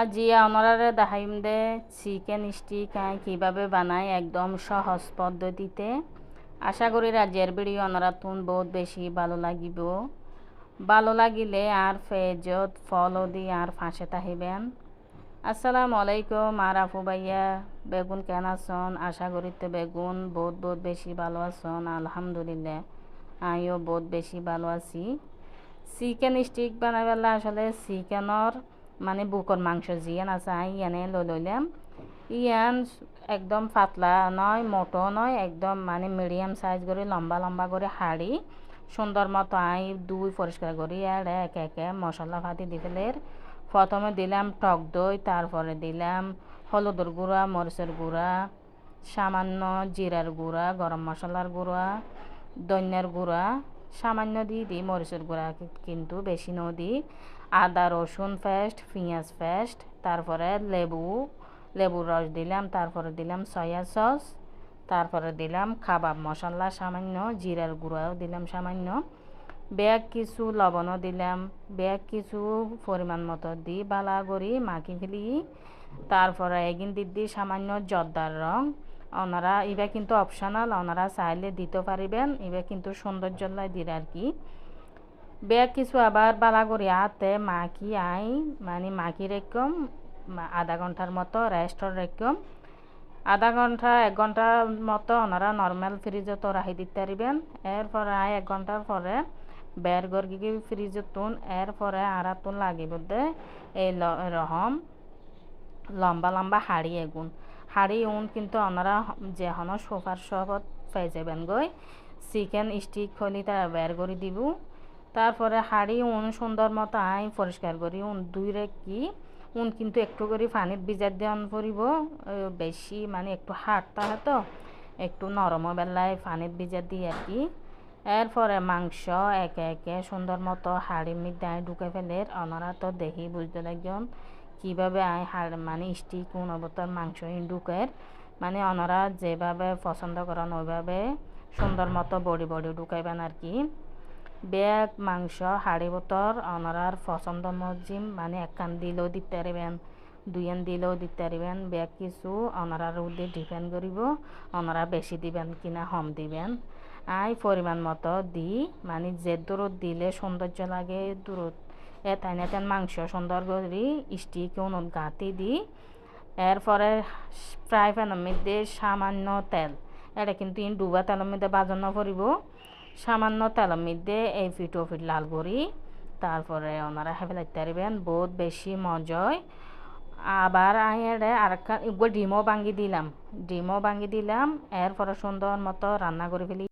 আজি আপনারা দেখাইম দে, chicken stick কীভাবে বানায় একদম সহজ পদ্ধতিতে। আশা করি রাজ্যের ভিডিও আপনারা তুন বহুত বেশি ভালো লাগিব। ভালো লাগিলে আর ফেজত ফলো দি আর ফাঁসে তাহিবেন আসসালামু আলাইকুম আর আফু ভাইয়া, বেগুন কেন আছেন? আশা করিতে বেগুন বহুত বহুত বেশি ভালো আছেন, আলহামদুলিল্লাহ। আমিও বহুত বেশি ভালো আছি। চিকেন স্টিক বানাইবেলা আসলে চিকেনের মানে বুকর মাংস জিয়ান আছে, আই ইয়ানে লৈ লইলাম ইয়ান একদম পাতলা নয়, মোটো নয়, একদম মানে মিডিয়াম সাইজ করে লম্বা লম্বা করে হাড়ি সুন্দর মতো আই দুই পরিষ্কার করি আর এক একে মশলা ফাতি দি ফেলের প্রথমে দিলাম টক দই তারপরে দিলাম হলুদের গুঁড়া মরিচের গুঁড়া, সামান্য জিরার গুঁড়া গরম মশলার গুঁড়া ধনিয়ার গুঁড়া। সামান্য দিয়ে দিই মরিচের গুঁড়া কিন্তু বেশি ন দিই। আদা, রসুন পেস্ট, পেঁয়াজ পেস্ট, তারপরে লেবু, লেবুর রস দিলাম, তারপরে দিলাম সয়া সস, তারপরে দিলাম কাবাব মশলা সামান্য, জিরার গুঁড়াও দিলাম সামান্য ব্যাগ কিছু লবণও দিলাম ব্যাগ কিছু পরিমাণ মতো দি বালা করি মাখি ফেলি, তারপরে এগিন দিদি সামান্য জর্দার রং ওনারা এবার কিন্তু অপশনাল ওনারা চাইলে দিতে পারিবেন এবার কিন্তু সৌন্দর্য দিলে আর কি। ব্যাগ কিছু আবার বালা করি হাতে মাখি আই মানে মাখি রেখম আধা ঘণ্টার মতো রেস্টর রেখম আধা ঘণ্টা এক ঘণ্টার মতো ওনারা নর্মাল ফ্রিজে তো রাখি দিতে পারিবেন এরপরে আই এক ঘণ্টার পরে বের গিয়ে ফ্রিজে তুন এরপরে আর তুন লাগিব দে এই রহম লম্বা লম্বা হাড়ি এগুন হাড়ি উন কিন্তু ওনারা যে হন সোফার সবত পেয়ে যাবেন গই চিকেন স্টিক খলি তারা বের করে দিব। তারপরে হাড়ি উন সুন্দর মতো আই, পরিষ্কার করি। উন দুই কি, উন কিন্তু একটু করে পানিত ভিজার দেওয়ান পড়িব বেশি মানে একটু হাড়টা তো, একটু নরম বেলায় পানিত ভিজার দিই আর কি। এরপরে মাংস একে একে সুন্দর মতো হাড়ির মধ্যে আই ঢুকে ফেলে ওনারা তো দেখি বুঝতে লাগবেন কীভাবে মানে স্টিক কোন অবতার মাংস ঢুকের মানে ওনারা যেভাবে পছন্দ করেন, ওইভাবে সুন্দর মতো বডি বডি ঢুকাইবেন আর কি। ব্যাগ, মাংস, হাড়ি বোতর ওনারার পছন্দ মজিম মানে একখান দিলেও দিতে পারবেন দুইয়ান দিলেও দিতে পারবেন। ব্যাগ কিছু ওনারার উদ্দে ডিপেন্ড করিব ওনারা বেশি দিবেন কিনা হম দিবেন। আই পরিমাণ মতো দি মানে যে দূরত দিলে সৌন্দর্য লাগে, দূরত এতাইন এতেন মাংস সুন্দর করি স্টিক উনুন গাঁতি দি এরপরে ফ্রাই প্যানের মধ্যে সামান্য তেল। এটা কিন্তু ডুবা তেলের মধ্যে বাজানো পড়িব সামান্য তেলের মধ্যে এই ফিটো ফিট লাল করি তারপরে ওনারা হেফেলাইতে পারবেন বহুত বেশি মজয়। আবার আইয়ারে আর ডিমও ভাঙ্গি দিলাম। ডিমও ভাঙ্গি দিলাম এরপরে সুন্দর মতো রান্না করে ফেলি